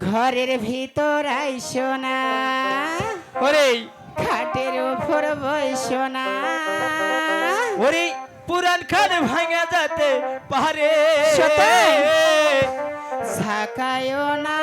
ঘরের ভিতর আইসো না। ওরে। খাটের উপর বইসো না। ওরে পুরান খাট ভাঙা যাতে পারে। সত্যি? ঝাঁকায়ও না